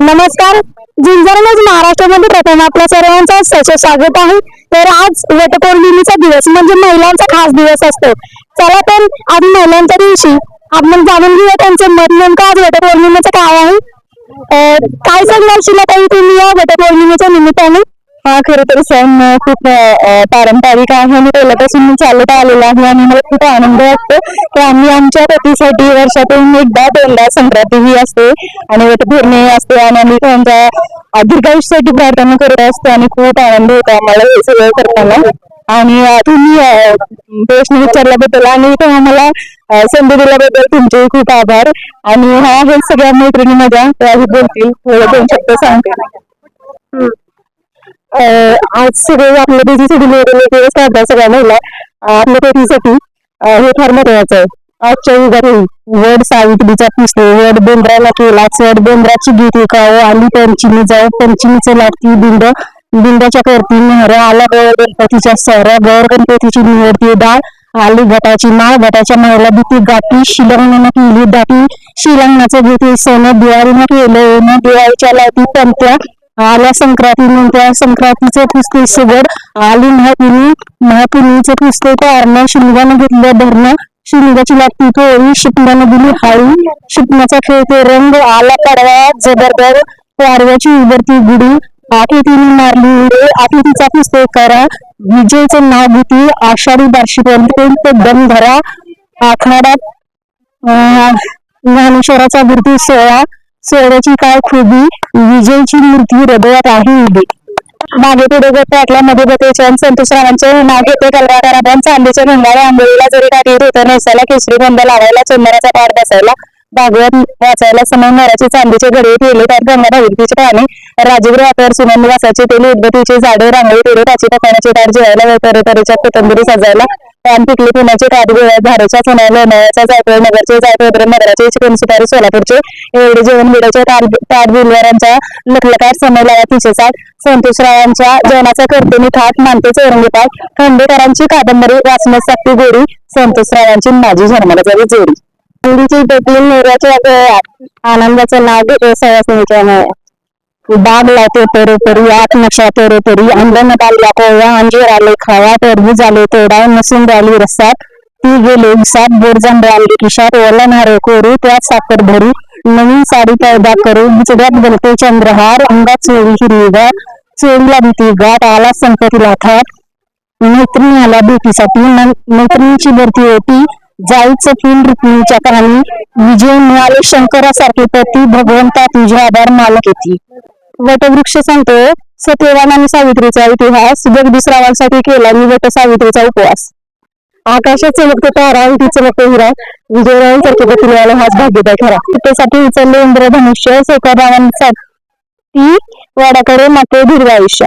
नमस्कार. झुंजारमध्ये महाराष्ट्रामध्ये प्रथम आपल्या सर्वांचं सच स्वागत आहे. तर आज वटपौर्णिमेचा दिवस म्हणजे महिलांचा खास दिवस असतो. चला तर आज महिलांच्या दिवशी आपण जाणून घेऊया त्यांचे मत नेमकं आज वटपौर्णिमेचं काय आहे. अं, काय सांगणार काही तुम्ही या वटपौर्णिमेच्या निमित्ताने? हा खरं तर सण खूप पारंपरिक आहे आणि पहिल्यापासून चालत आलेला आहे आणि मला खूप आनंद वाटतो. की आम्ही आमच्या पतीसाठी वर्षातून एकदा दोनदा संक्रांती ही असते आणि वटपौर्णिमा असते आणि आम्ही त्यांच्या दीर्घायुष्यासाठी प्रार्थना करत असतो आणि खूप आनंद होतो आम्हाला हे सगळं करताना. आणि तुम्ही प्रश्न विचारल्याबद्दल आणि तेव्हा मला संधी दिल्याबद्दल तुमचे खूप आभार. आणि हा हे सगळ्या मैत्रिणी माझ्या त्याही बोलतील. थोडं दोन शब्द सांगते आज सगळे आपल्या बेटीसाठी मिळवलेले दिवस काढतात सगळ्या महिला आपल्या बेटीसाठी हे फार महत्वाचं आहे. आजच्या युगात वड सावित्रीचा पुसते वड बेंद्राला केला वड बेंद्राची गीत ऐकावं आली पंचमी जाऊ पंचमीचं लागती बिंड बिंडाच्या करती नहर आला गौर गणपतीच्या सर गौर गणपतीची निवडती डाळ आली गटाची माळ गटाच्या माळाला भीती गाठी शिलंगणानं केली दाटी शिलंगणाचं भीती सोनं दिवाळीनं केलं येणं दिवाळीच्या लावती पंत्या आल्या संक्रांती नंतर पुस्तक सगळ आली महापुनी. महापुनीचं पुस्तक अर्णा शिमगानं घेतलं धरणं शिमगाची लागती पोळी शिपण्यानं दिली. हाळी शिपण्याचा खेळते रंग आला पडवा. जबरदर पारव्याची उभरती गुडी आठवतीने मारली उडी. आठवतीचा पुस्तक करा. विजयचं नाव भीती आषाढी बार्शीपर्यंत दम धरा. आखाड्यात ज्ञानेश्वराचा मूर्ती सोळा चेहऱ्याची काय खुबी? विजयची मूर्ती हृदयात आहे उभी. मागे पुढे गट टाकल्यामध्ये संतोष संतोषरावांचे नाव घेते कलवाकार आपण चांदीच्या गंगाला आंबोळीला जरी टाकली होतं नेसायला केसरी गंध लावायला चंदनाचा पाठ बसायला भागवत वाचायला समान नराचे चांदीचे घडे ठेवले. त्यात गंगा भागवतीचे पाणी राजगृह वातावर सुनंद वासाचे तेल उद्धतीचे झाडे रांगोळी तेरे पाची पकाण्याचे ताट जेवायला तरेतरेच्या कोथंबिरी सजायला पान पिकले पुण्याचे काठ गोळ्या धारेच्या सोन्या लोणावळ्याच्या जायफळ नगरचे जायफळ नगराचे चिकन सुपारी सोलापूरचे एवढे जेवण बिडाचे ताट बिलवारांच्या लखलकार समय तिचे साठ संतोषरावांच्या जेवणाचा करतेनी थाट मानते चौरंगीपाठ खंडेकरांची कादंबरी वाचण्यासाठी गोरी गोडी संतोषरावांची माझी जन्माला जावी जोडी. मुलीची देखील निर्वाच्या गळ्यात आनंदाचं नाव घेते सवासणीच्या बाग लावते परोपरी आत नशा परोपरी अंगण बालला कोवळा अंजीर आले खावा टरबूज आले तोडा मसून राहिली रस्त्यात. ती गेले सात बोरजांब राहिली किशात ओला नारे कोरू त्यात साखर भरू नवीन साडी पैदा करू बिचड्यात गलते चंद्रहार अंगात चोरी हिरवीगार चोरीला भीती गाठ आला संपत्तीला थाट. मैत्रिणी आला भेटीसाठी मैत्रिणीची भरती होती जायचं फुल रुक्मिणीच्या कहाणी विजय मिळाले शंकरासारखे पती भगवंता तुझे आधार मालक येते वटवृक्ष सांगतो सत्यवान आणि सावित्रीचा इतिहास जगदीशरावांसाठी केला मी वट सावित्रीचा उपवास. आकाशात चमकतो तारा इथे चमकतो हिरा विजयरावांसारखे पती मिळाला हाच भाग्यदाय खरा त्यासाठी उचलले इंद्रधनुष्य ती वाडाकडे माते दीर्घ आयुष्य